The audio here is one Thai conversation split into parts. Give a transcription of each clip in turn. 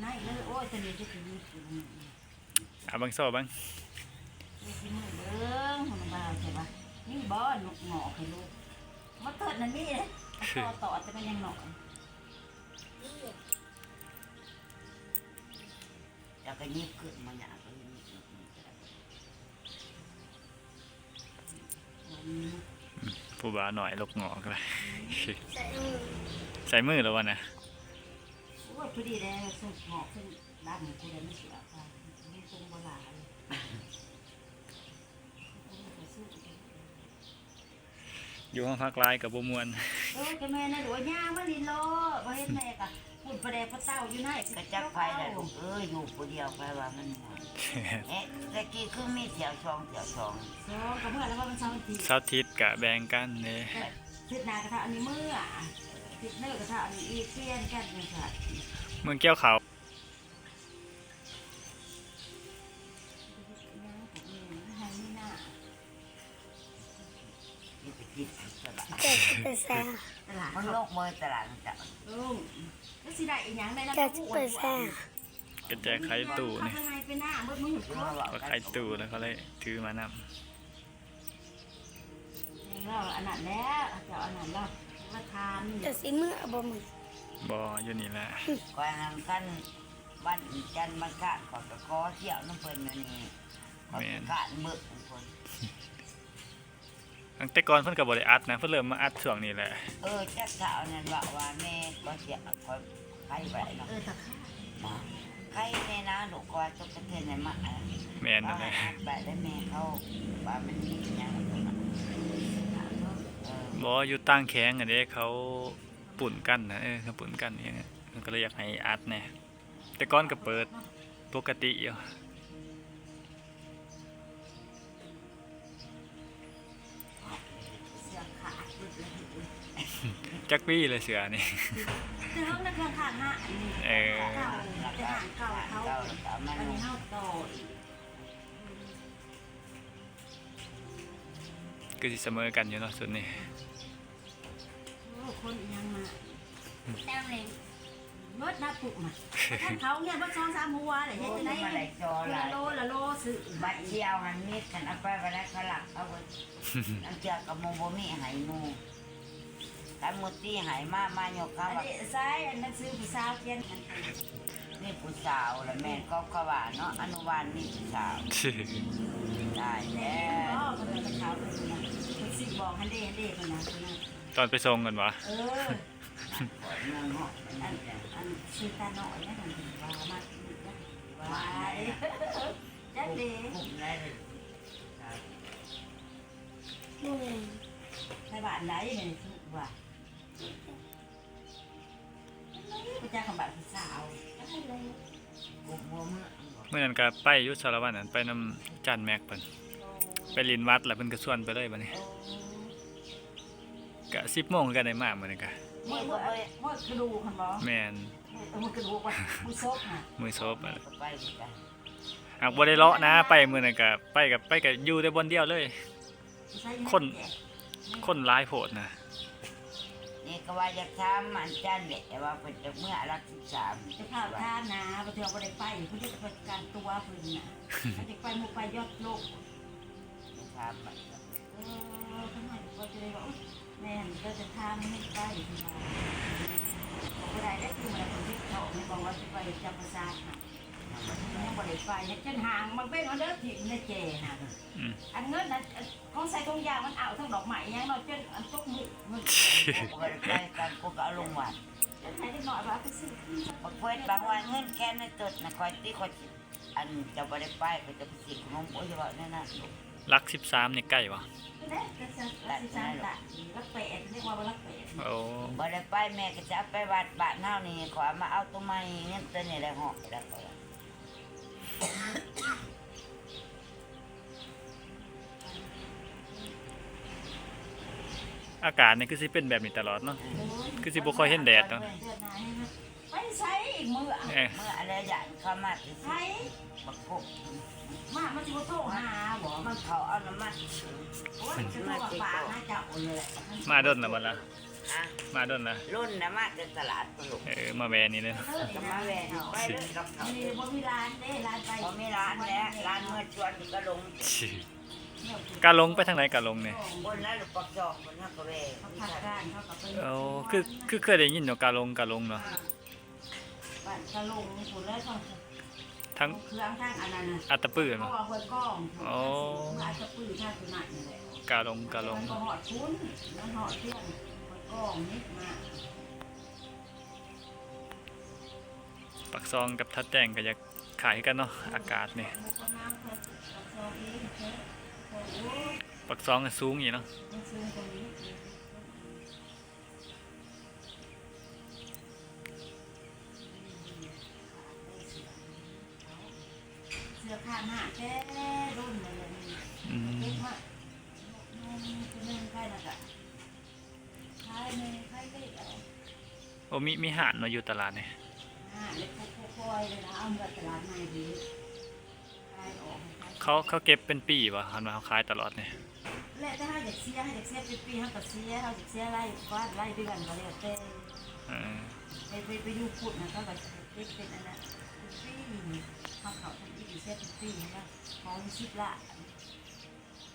ไหนเลยโอ้ยตอนนี้จะกินกินเอาบังโซ่บังกินมือเบิ้งมันบ้าใช่ปะนี่บ่หนุกหงอกให้ลูกมาเถิดนั่นนี่เลยต่อต่อจะเป็นยังหนอกแล้วก็ยิบขึ้นมาหยาบเลยยิบผู้บ่าวหน่อยลกงอกเลยใส่มือใส่มือแล้ววะนะ โอ้ยพอดีเลยสุกหงอกขึ้นด้านกูเลยไม่เสียค่ะไม่ตรงโบราณอยู่ห้องพักลายกับบ่มวนเออแกแม่นะหลวงย่ามาลินโลบ่เห็นแม่กะพูดประเดี๋ยวพระเต้าอยู่ไหนกระจับไฟได้ลูกเอ้ยอยู่ผู้เดียวไปว่ามันหมดเอ๊ะตะกี้คือมีเสียวชองเสียวชองโซ่กับเมื่อแล้วว่ามันเช้าทีเสาร์อาทิตย์กะแบ่งกันเลยทิศนากระทะอันนี้เมื่อ ทิศเนื้อกระทะนี่อีเพี้ยนกันเลยค่ะเมืองเกี้ยวเขาวให้ไม่น่านี่ไปกินตลาดจะไปแซ่ตลาดมันโลกเมยตลาดจับลุงก็สิได้อีหยังได้นะจะไปแซ่กระแจกไข่ตู้นี่ข้างในเป็นหน้ามืดมืดคือก็ไข่ตู้แล้วก็เลยถือมานเราอันนั้นแล้วเจ้าอันนั้นแล้ว ราคานี่จะสิมือบ่มือำบ่อยู่นี่แหละก่อนทำกันบ้านจันทร์มันกะขอกระคอเที่ยวน้ำเพิ่นอยู่นี่ขอกระกะเบิกของคนตั้งแต่ก่อนเพิ่นก็บ่ได้อัดนะเพิ่นเริ่มมาอัดช่วงนี้แหละเออจักสาวนั่นว่าว่าแม่ก็เสียคอยใครไปเนาะเออตะข้าใครในนะลูกก็ตกกระเทนในมาแม่นเอานั่นแหให้ละอัดไปแล้วแม่เขาว่ามันมีอย่าง เออบ่อยู่ตั้งแข้งอันนี้เขาปุ่นกันนะเออเขาปุ่นกันอย่างเงี้ยมันก็เลยอยากให้อัดแน่แต่ก่อนก็เปิดปกติอยู่เสือขาดเลยจักปี้เลยเสือนี่คือเขานักเรียนขาดหน้าอันนี้เออเก่าทหารเก่าเขาเก่าเก่ามันอันนี้เขาโตอีก ก็สิเสมอกันอยู่เนาะส่วนนี้โอ้คนยังมาแต้มเลยเบิดหน้าปุกมาท่านเขาเนี่ยเบิดสองสามหัวเลยเห็นโอ้ยไหมมาไหลจอไหลละโลละโลซื้อบัดเชียวหันมีดกันเอาไปไปแล้วเขาหลักเอาไว้น้ำเจือกับโมโบมีหายมูกันมุตีหายมามาโยกอัเขานว่านี้ซ้ายอันนั้นซื้อผู้สาวเขียน นี่ผู้สาวแล้วแม่ก็กว่าเนาะอนุบาลนี่ผู้สาวได้แล้อ๋อวคนนั้นเป็นเขาเป็นคนนั้นคนสิบอกฮันเด้ฮันเด้คนนั้นคนนั้นตอนไปส่งกันวะเออเมืองเหาะอันอันชื่อตาหน่อยนะมันว่ามาว่าจักเด้กลุ่มได้เลยมือในบ้านไหนเนี่ยซื้อว่าพระเจ้าของบ้านผู้สาวกลุ่มหัว เมืองเมื่อนั้นก็ไปอยุทธสารวัตรนั้นไปนำจันแม็กเพิ่นไปลินวัดแล้วเพิ่นก็ชวนไปเลยบัดนี้ก็10โมงก็ได้มามื้อนี้ก็เมื่อเมื่อเมื่อกระดูกคันบ่แม่นเมื่อกระดูกว่ามือซกน่ะมื้อโซบอะก็ไปไปหากบ่ได้เลาะนะ ไปมื้อนั้นก็ไปกับไปก็อยู่ได้บนเดียวเลย คนคนหลายโพดนะ นี่ก็ว่าจะทำมันจันเนี่ยว่าเป็นจะเมื่อรักสิบสามจะข้าวท่านะบ่เทื่อบ่ได้ไปเพิ่นจะไปการตัวเพิ่นน่ะมันจะไปหมู่ไปยอดโลกจะทำมันเออทำไมก็จะได้ว่าอุ๊ยแม่นก็จะทำไม่ไปขึ้นมาบอกว่าได้ได้คือมันคนที่เขาไม่บอกว่าจะไปจับประสาทค่ะ ยังบ่ได้ไปยังจนห่างมันเป็นอันเด้อที่ในเจน่ะอืม อันเงินน่ะของใส่ตรงยางมันเอาทั้งดอกไม้ยังเนาะจนอันตกมือมันกูไปไปกันกูก็เอาลงวัดจะให้ได้หน่อยว่าไปซื้อบางเพื่อนบางวันเงินแค่ในตดนะคอยตีคอยอันจะบ่ได้ไปก็จะไปสิขนมโอ้ยว่านั่นน่ะลัก13นี่ใกล้บ่เด้ก็จะรักษาตะรักเป็ดเรียกว่ารักเป็ดโอ้บ่ได้ไปแม่ก็จะไปวัดบ้านเฮานี่ขอมาเอาตัวใหม่เงินตัวนี้ได้เหาะแล้วก็ อากาศนี่คือสิเป็นแบบนี้ตลอดเนาะ คือสิบ่ค่อยเห็นแดดเนาะไปใช้อีกมือเอ้ยเมื่ออะไรอย่างเข้ามาสิใช้บักกบมามันจะโทรหาบ่มัมันนเขาเอาน้ำมันโอ้ยจะโทรกับปากนะเจ้าเลย มาดนแล้วบ่ล่ะ อะมาโดนละรุ่นนะมาจะตลาดปลุกเออมาแวนี่เลยเนาะก็มาแหวนไปเรื่อยกับเขามีบ่มีร้านเด้ร้านไปพอไม่ร้านแล้วร้านเมื่อชวนก็ลงชิกาลงไปทางไหนกาลงเนี่ยบนแล้วหลุดปักจอกบนนักกระเวเขาผัดร้านเขาก็ไปโอ้คือคือเคยได้ยินเนาะกาลงกาลงเนาะบ้านกะลงผลแล้วก็ทั้งเครื่องทางอันนั้นน่ะอัตตปื้อเพราะเนาะว่าห้วยก้องอ๋ออาจจะปื้อท่าสุนัขนี่แหละกาลงกาลงก็หอดคุ้นแล้วหอดเที่ยง ห้วยก้องนิดมาปักซองกับทัดแดงก็อยากขายกันเนาะอากาศเนี่ยมุกน้ำเขาเอาซองเองเถอะโอ้โหปักซองก็สูงอยู่เนาะมันซื้อตรงนี้เสื้อผ้าหน้าแท้รุ่นเลย อืม เล็กมากนมคือนึ่งใกล้แล้วก็ใช่ ไหมใช่ได้เอาโอ้มีมีหาดมาอยู่ตลาดเนี่ยอ่าเล็กค่อยๆเลยนะเอาเงินตลาดใหม่ดีขายออกให้ขายเขาเขาเก็บเป็นปีป่ะคันว่าเขาขายตลอดเนี่ยและถ้าให้เด็กเสียให้เด็กเสียเป็นปีให้กับเสียเขาเด็กเสียไล่บ้านไล่เดือนก็เลยแต่เออไปไปไปดูพูดนะก็แบบเป็นเป็นอันนั้นเป็นปีเขาเขาทำอีกเสียเป็นปีนะของชิบละ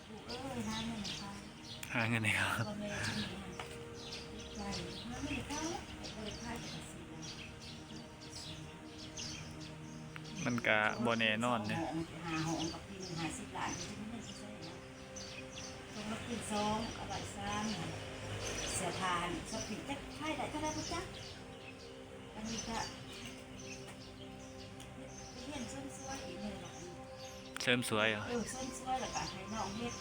ดูเอ้ยน้ำไม่ไหนคะหาเงินเนี่ยครับ ก็ไม่ใช่ใช่น้ำไม่เข้าเลยค่ายกับเสียมันก็บ่แน่นอนเนี่ยหาหองกับพี่หาสิบล้านที่ไม่ใช่นะตรงรับกินซองกับใบซ้ำเสียทานสปิดจะใช่ได้เท่าไรปุ๊จ๊ะอันนี้ก็เรียนส้นสวยอีกเลยหรอกเสริมสวยเหรอเออส้นสวยแล้วก็ให้น้องเฮ็ด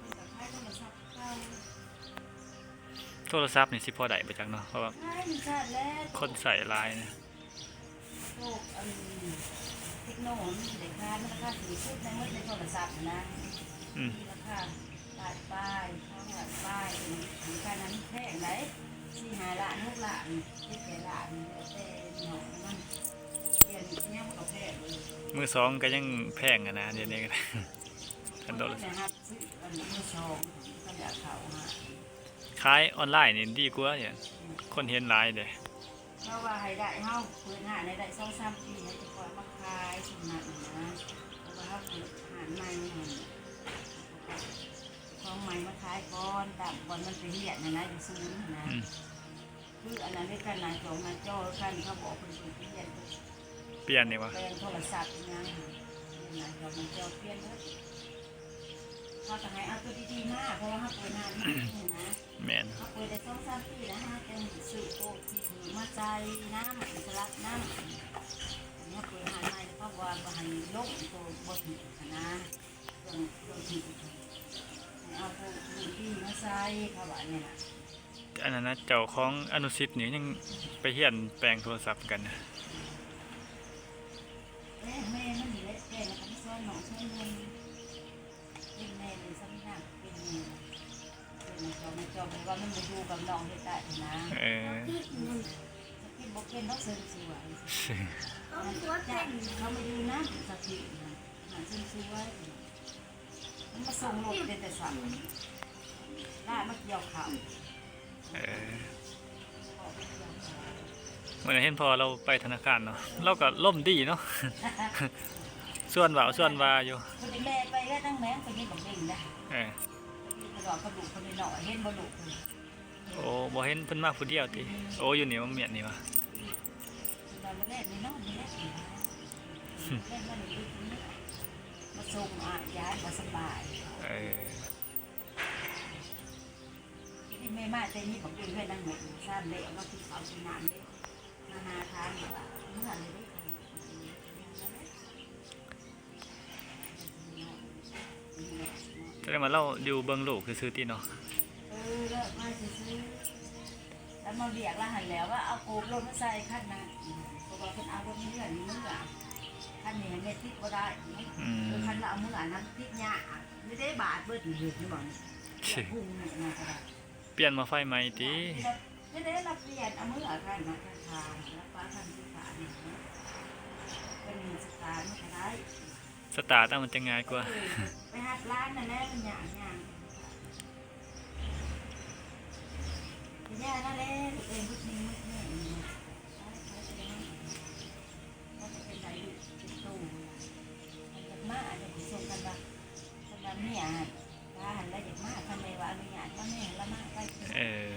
เป็นกับค่ายโทรศัพท์เข้า โทรศัพท์นี่สิพอได้ไปจังเนาะเพราะว่าค่ายมันชัดแล้วคนใส่ลายเนี่ยโลกอันเทคโนโลยีเด็กค่ายมันราคาสูงสุดในเมื่อในโทรศัพท์นะอืมมีราคาป้ายป้ายข้าวหัดป้ายถึงการนั้นแพงไหนสี่หาล้านหกล้านเจ็ดแปดล้านแล้วแต่หน่อยมันเปลี่ยนเนี่ยมันก็แพงเลยมือสองก็ยังแพงอะนะเดี๋ยวนี้ก็ได้ทันโดนนะครับซื้ออันนี้มือสองก็อยากเขาฮะ ขายออนไลน์นี่ดีกว่าเนี่ยคนเห็นหลายเด้เพราะว่าให้ได้เฮาเปิดหาในได้สองสามปีให้จะคอยมาขายสมนักนะเพราะว่าเฮาเปิดหาใหม่หั่นของใหม่มาขายก่อนดับบอลมันไปเหียดนะนะอยู่ซื้อนะอืมคืออันนั้นด้วยกันนายสองนายโจ้กันเขาบอกเป็นคนเปลี่ยนเปลี่ยนนี่วะแปลงโทรศัพท์ยังนายสองนายโจ้เปลี่ยนเลย เขาจะให้เอาตัวดีๆมากเพราะว่าเขาเปิดนานมากนี่นะแมนเขาเปิดได้สองสามปีแล้วฮะจะสื่อโตที่ถือมาใจน้ำอิสระน้ำเนี่ยเปิดหาในเพราะว่าบ่ให้ลงตัวบทนะตัวตัวที่เอาตัวที่มาใส่เขาว่าเนี่ยอันนั้นนะเจ้าของอนุสิทธิ์นี่ยังไปเฮียนแปลงโทรศัพท์กันนะแม่แม่มันนี่แหละแก่แล้วก็ซ้อนหนองซ้อนเงิน เป็นแม่เลยซ้ำหน้าเป็นแม่เป็นจอมจอมว่ามันมาอยู่กับน้องเฮ็ดได้นะเออที่บอกเป็นน้องเสริมสวยเอาหัวจ้ะเต้นเขามาดูนะสถิตนะหนังเสริมสวยมันมาส่งรถเป็นแต่สั่งล่ามาเกี่ยวข่าวเออเมื่อนั้นเห็นพอเราไปธนาคารเนาะเราก็ล่มดีเนาะ ส่วนว่าส่วนว่าอยู่คนแม่ไปแล้วตั้งแม่ไปยินบอกเด้งนะเออกระดอกกระดูกคนหน่อยเห็นบ่ลูกโอ้บ่เห็นเพิ่นมาผู้เดียวติโอ้อยู่นี่มันเมียนนี่วะเราเล่นนี่น้องนี่เล่นเล่นมันอยู่ตรงนี้มาส่งอะย้ายมาสบายเออที่ไม่มาใจนี้บอกเพื่อนนั่งเหมือนซ้ำเลยว่าที่เขาชนะนี่นานาทางแบบเมื่อไร แสดงว่าเราอยู่เบิ่งลูกซื่อตีเนาะเออเลิกมาซื้อแล้วมาเบียกแล้วหันแล้วว่าเอาโกบรถมาใส่ขั้นนะเพราะว่าเป็นเอารถเมื่อนี่เมื่อขั้นนี้ไม่ติดก็ได้อืมขั้นเราเอาเมื่อน้ำติดยาไม่ได้บาดเบิดอยู่นี่บอกพุ่งเนี่ยนะครัเปลี่ยนมาไฟใหม่ติไม่ได้รับเปลี่ยนเอามืออะไรมาทางทางแล้วป้าทำสิขาเนี่ยเป็นสตาร์ไม่ได้สตาร์ทเอามันจะง่ายกว่า หัดร้านนั่นแหละมันอย่างอย่างที่ย่านั่นแหละลูกเอ้ยมุดนี้มุดนี่ไปไปไปเลยว่าจะเป็นไรลูกเป็นตู้มันจะมาเดี๋ยวไปส่งกันว่ากันว่าเมียตาหันแล้วอยากมาทำไมว่าอนุญาตว่าแม่ละมาไปเออ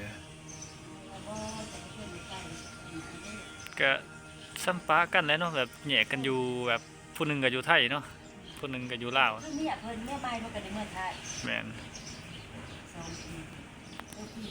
ว่าบ่จะไม่ใกล้เด้อก็ซ้ำปะกันแล้วเนาะแบบแยกกันอยู่แบบผู้หนึ่งก็อยู่ไทยเนาะ ผู้หนึงก็อยู่ลาวคือเมียเพิ่นเมียใหม่เพิ่นก็ได้เมื่อไทยแม่น สองปี